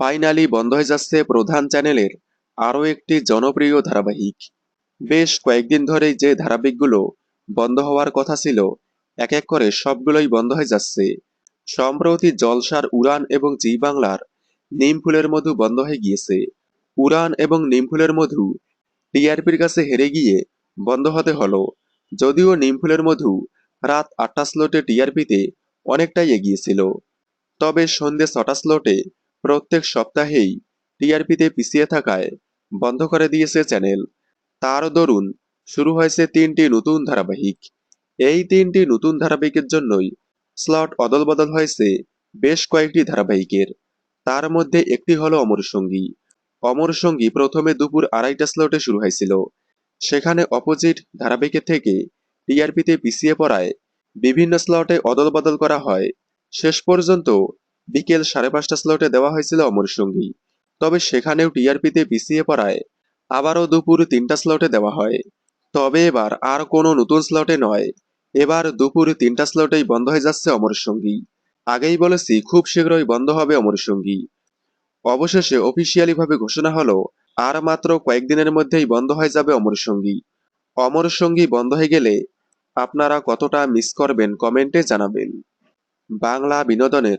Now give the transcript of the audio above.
Finally বন্ধ হয়ে যাচ্ছে প্রধান চ্যানেলের আরও একটি জনপ্রিয় ধারাবাহিক। বেশ কয়েকদিন ধরেই যে ধারাবাহিকগুলো বন্ধ হওয়ার কথা ছিল, এক এক করে সবগুলোই বন্ধ হয়ে যাচ্ছে। সম্প্রতি জলসার উড়ান এবং জি বাংলার নিম ফুলের মধু বন্ধ হয়ে গিয়েছে। উড়ান এবং নিম ফুলের মধু টিআরপির কাছে হেরে গিয়ে বন্ধ হতে হলো। যদিও নিম ফুলের মধু রাত আটটা স্লটে টিআরপিতে অনেকটাই এগিয়েছিল। তবে সন্ধ্যে ছটা স্লটে প্রত্যেক সপ্তাহেই টিআরপিতে পিছিয়ে থাকায় বন্ধ করে দিয়েছে চ্যানেল। তার দরুন শুরু হয়েছে তিনটি নতুন ধারাবাহিক। এই তিনটি নতুন ধারাবাহিকের জন্যই স্লট অদলবদল হয়েছে বেশ কয়েকটি ধারাবাহিকের। তার মধ্যে একটি হলো অমর সঙ্গী। অমর সঙ্গী প্রথমে দুপুর আড়াইটা স্লটে শুরু হয়েছিল। সেখানে অপোজিট ধারাবাহিকের থেকে টিআরপিতে পিছিয়ে পড়ায় বিভিন্ন স্লটে অদলবদল করা হয়। শেষ পর্যন্ত বিকেল সাড়ে পাঁচটা স্লটে দেওয়া হয়েছিল অমর সঙ্গী। তবে সেখানেও টিআরপিতে পিছিয়ে পড়ায় আবারও দুপুর তিনটা স্লটে দেওয়া হয়। তবে এবার আর কোনো নতুন স্লটে নয়। এবার দুপুর তিনটা স্লটেই বন্ধ হয়ে যাচ্ছে অমর সঙ্গী। আগেই বলেছি, খুব শীঘ্রই বন্ধ হবে অমর সঙ্গী। অবশেষে অফিসিয়ালি ভাবে ঘোষণা হলো, আর মাত্র কয়েকদিনের মধ্যেই বন্ধ হয়ে যাবে অমর সঙ্গী। অমর সঙ্গী বন্ধ হয়ে গেলে আপনারা কতটা মিস করবেন কমেন্টে জানাবেন। বাংলা বিনোদনের